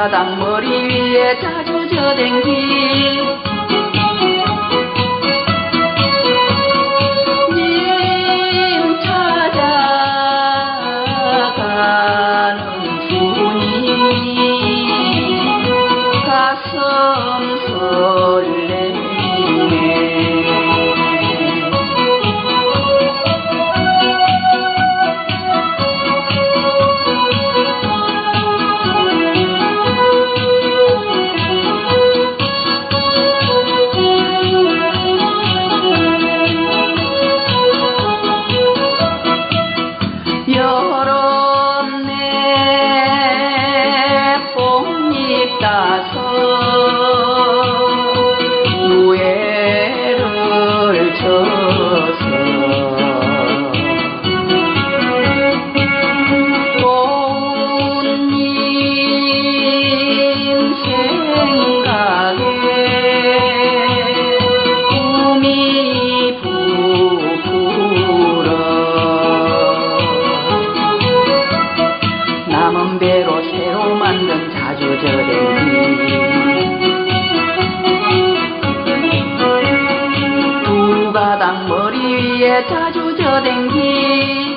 바닷머리 위에 자주 저댕기. kita so 바닥 머리 위에 자주 저댕기.